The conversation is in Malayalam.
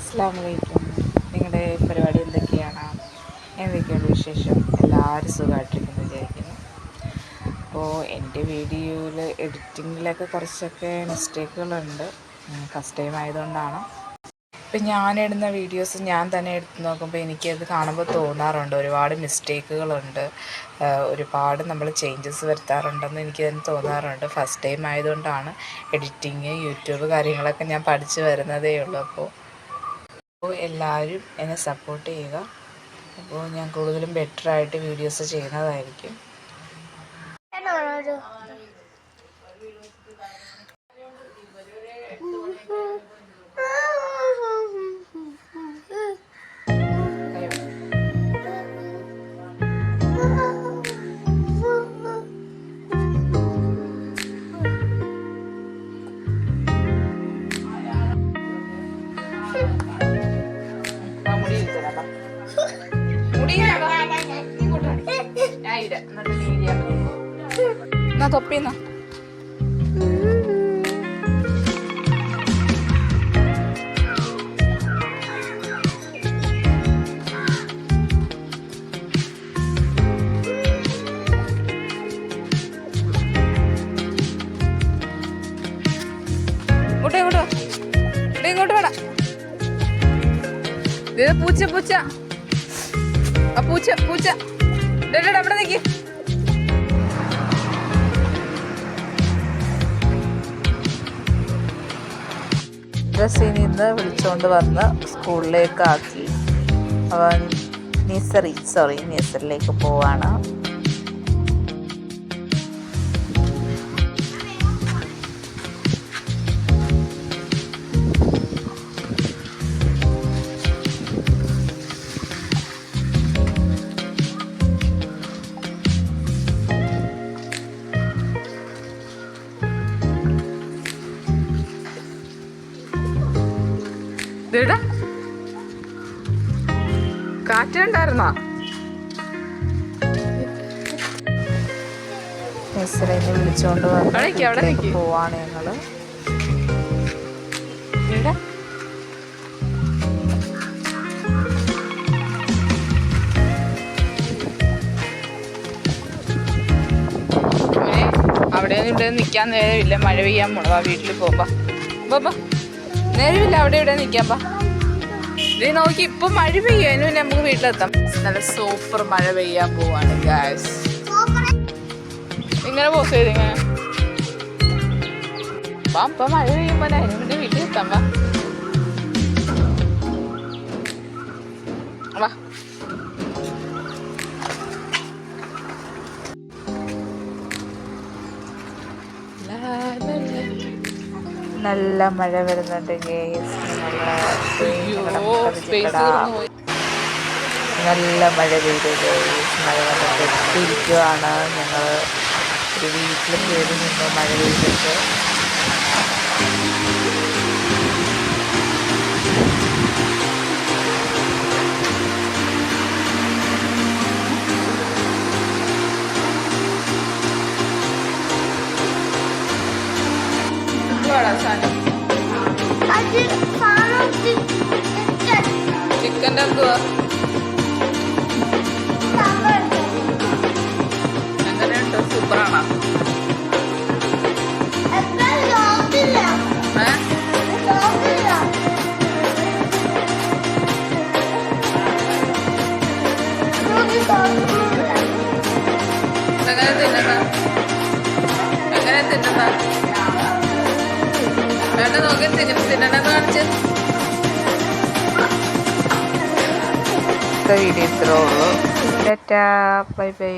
അസ്സാം വലൈക്കും നിങ്ങളുടെ പരിപാടി എന്തൊക്കെയാണ്? എന്തൊക്കെയാണ് വിശേഷം? എല്ലാവരും സുഖമായിട്ടിരിക്കുന്നു വിചാരിക്കുന്നു. അപ്പോൾ എന്റെ വീഡിയോയിൽ എഡിറ്റിങ്ങിലൊക്കെ കുറച്ചൊക്കെ മിസ്റ്റേക്കുകളുണ്ട്. ഫസ്റ്റ് ടൈം ആയതുകൊണ്ടാണ്. ഇപ്പം ഞാനിടുന്ന വീഡിയോസ് ഞാൻ തന്നെ എടുത്ത് നോക്കുമ്പോൾ എനിക്കത് കാണുമ്പോൾ തോന്നാറുണ്ട്. ഒരുപാട് മിസ്റ്റേക്കുകളുണ്ട്. ഒരുപാട് നമ്മൾ ചേഞ്ചസ് വരുത്താറുണ്ടെന്ന് എനിക്ക് തന്നെ തോന്നാറുണ്ട്. ഫസ്റ്റ് ടൈം ആയതുകൊണ്ടാണ് എഡിറ്റിങ് യൂട്യൂബ് കാര്യങ്ങളൊക്കെ ഞാൻ പഠിച്ചു വരുന്നതേ ഉള്ളൂ. അപ്പോൾ അപ്പോൾ എല്ലാവരും എന്നെ സപ്പോർട്ട് ചെയ്യുക. അപ്പോൾ ഞാൻ കൂടുതലും ബെറ്ററായിട്ട് വീഡിയോസ് ചെയ്യുന്നതായിരിക്കും. ഇരാം. എന്നിട്ട് നീ എന്നാ തൊപ്പി എന്നാ ഇങ്ങോട്ട് പൂച്ച പൂച്ച. പൂച്ച പൂച്ച. അവിടെ നിൽക്കി നിന്ന് വിളിച്ചുകൊണ്ട് വന്ന് സ്കൂളിലേക്ക് ആക്കി. അവൻ നിസറി സോറി നിസറിലേക്ക് പോവാണ്. ഇതെടാ. കാറ്റുണ്ടായിരുന്നോ? നിന്ന് നിക്ക്, അവിടെ വന്ന്. പോവാണ് ഞങ്ങൾ. ഇവിടെ അവിടെ അവിടെയൊന്നും ഇവിടെ നിൽക്കാൻ നേരമില്ല. മഴ പെയ്യാൻ പോണോ ആ വീട്ടിൽ പോകുമ്പോ നേരമില്ല അവിടെ ഇവിടെ നിൽക്കാൻ പാ ഇത് നോക്കി ഇപ്പൊ മഴ പെയ്യാനും നമുക്ക് വീട്ടിലെത്താം. നല്ല സൂപ്പർ മഴ പെയ്യാൻ പോവാണ് ഗാസ് ഇങ്ങനെ പോസ് ചെയ്ത് ഇങ്ങനെ. അപ്പൊ മഴ പെയ്യുമ്പോ അതിന് പിന്നെ വീട്ടിൽ എത്താം വാ. വാ. നല്ല മഴ വരുന്നുണ്ട് നല്ല മഴ പെയ്തു മഴ വന്നിട്ട് എത്തിയിരിക്കുവാണ് ഞങ്ങൾ ഒരു വീട്ടിൽ കയറി നിന്ന് മഴ പെയ്തിട്ട്. സാധനം. ചിക്കന്റെ എന്തുവാ? ഇന്നത്തെ വീഡിയോ ഇത്രേ ഉള്ളൂ. Tata bye bye